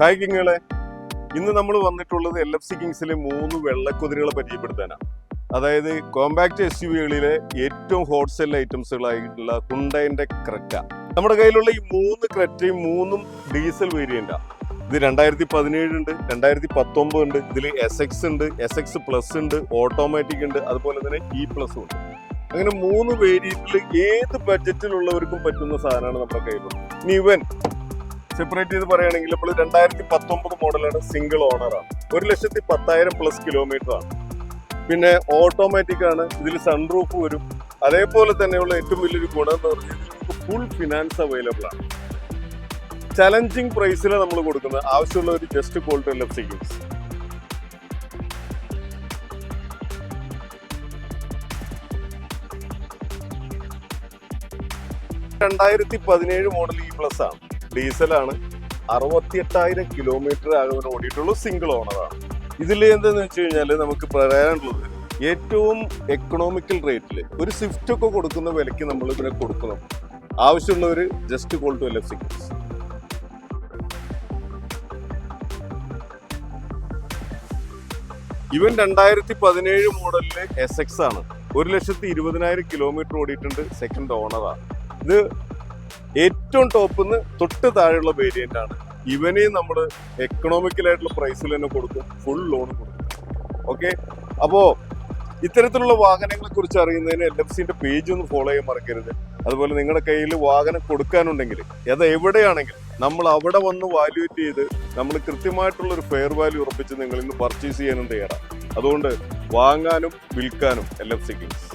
Hi ഇന്ന് നമ്മൾ വന്നിട്ടുള്ളത് എൽ എഫ് സി കിങ്സിലെ മൂന്ന് വെള്ളക്കുതിരകളെ പരിചയപ്പെടുത്താനാണ് അതായത് കോമ്പാക്ട് എസ് യു ഏറ്റവും ഹോട്ട്സെൽ ഐറ്റംസുകളായിട്ടുള്ള ഹുണ്ടൈന്റെ ക്രെറ്റ നമ്മുടെ കയ്യിലുള്ള ഈ മൂന്ന് ക്രെറ്റയും മൂന്നും ഡീസൽ വേരിയന്റാണ് ഇത് രണ്ടായിരത്തി പതിനേഴ് ഉണ്ട് രണ്ടായിരത്തി പത്തൊമ്പത് ഉണ്ട് ഇതിൽ എസ് എക്സ് ഉണ്ട് എസ് എക്സ് പ്ലസ് ഉണ്ട് ഓട്ടോമാറ്റിക് ഉണ്ട് അതുപോലെ തന്നെ ഇ പ്ലസും ഉണ്ട്. അങ്ങനെ മൂന്ന് വേരിയന്റിൽ ഏത് ബഡ്ജറ്റിലുള്ളവർക്കും പറ്റുന്ന സാധനമാണ് നമ്മുടെ കയ്യിലുള്ളത്. ഇനി ഇവൻ സെപ്പറേറ്റ് ചെയ്ത് പറയുകയാണെങ്കിൽ നമ്മൾ രണ്ടായിരത്തി പത്തൊമ്പത് മോഡലാണ് സിംഗിൾ ഓണറാണ് ഒരു ലക്ഷത്തി പത്തായിരം പ്ലസ് കിലോമീറ്റർ ആണ്. പിന്നെ ഓട്ടോമാറ്റിക് ആണ്. ഇതിൽ സൺറൂഫ് വരും. അതേപോലെ തന്നെയുള്ള ഏറ്റവും വലിയൊരു ഗുണം എന്ന് പറഞ്ഞാൽ നമുക്ക് ഫുൾ ഫിനാൻസ് അവൈലബിൾ ആണ്. ചലഞ്ചിങ് പ്രൈസിൽ നമ്മൾ കൊടുക്കുന്നത്. ആവശ്യമുള്ള ഒരു ജസ്റ്റ് ക്വാളിറ്റി എൽ സിഗ്നൽസ് രണ്ടായിരത്തി പതിനേഴ് മോഡൽ ഇ പ്ലസ് ആണ്. ഡീസലാണ്. അറുപത്തിയെട്ടായിരം കിലോമീറ്റർ ആകുന്ന ഓടിയിട്ടുള്ള സിംഗിൾ ഓണറാണ് ഇതിൽ എന്താണെന്ന് വെച്ച് കഴിഞ്ഞാൽ നമുക്ക് പറയാനുള്ളത് ഏറ്റവും എക്കണോമിക്കൽ റേറ്റിൽ ഒരു സ്വിഫ്റ്റ് ഒക്കെ കൊടുക്കുന്ന വിലയ്ക്ക് നമ്മൾ ഇതിനെ കൊടുക്കണം. ആവശ്യമുള്ളവർ just call to L F ഇവൻ രണ്ടായിരത്തി പതിനേഴ് മോഡലിൽ എസ് എക്സ് ആണ്. ഒരു ലക്ഷത്തി ഇരുപതിനായിരം കിലോമീറ്റർ ഓടിയിട്ടുണ്ട് സെക്കൻഡ് ഓണറാണ് ഇത് ഏറ്റവും ടോപ്പിൽ നിന്ന് തൊട്ട് താഴെയുള്ള വേരിയന്റ് ആണ്. ഇവനെ നമ്മൾ എക്കണോമിക്കലായിട്ടുള്ള പ്രൈസിൽ തന്നെ കൊടുക്കും ഫുൾ ലോൺ കൊടുക്കും. ഓക്കെ അപ്പോ ഇത്തരത്തിലുള്ള വാഹനങ്ങളെ കുറിച്ച് അറിയുന്നതിന് എൽ എഫ് സിന്റെ പേജ് ഒന്ന് ഫോളോ ചെയ്യാൻ മറക്കരുത്. അതുപോലെ നിങ്ങളുടെ കയ്യിൽ വാഹനം കൊടുക്കാനുണ്ടെങ്കിൽ അത് എവിടെയാണെങ്കിൽ നമ്മൾ അവിടെ വന്ന് വാല്യുവേറ്റ് ചെയ്ത് നമ്മൾ കൃത്യമായിട്ടുള്ള ഒരു ഫെയർ വാല്യൂ ഉറപ്പിച്ച് നിങ്ങൾ ഇന്ന് പർച്ചേസ് ചെയ്യാനും തയ്യാറാണ്. അതുകൊണ്ട് വാങ്ങാനും വിൽക്കാനും എൽ എഫ് സി കിങ്സ്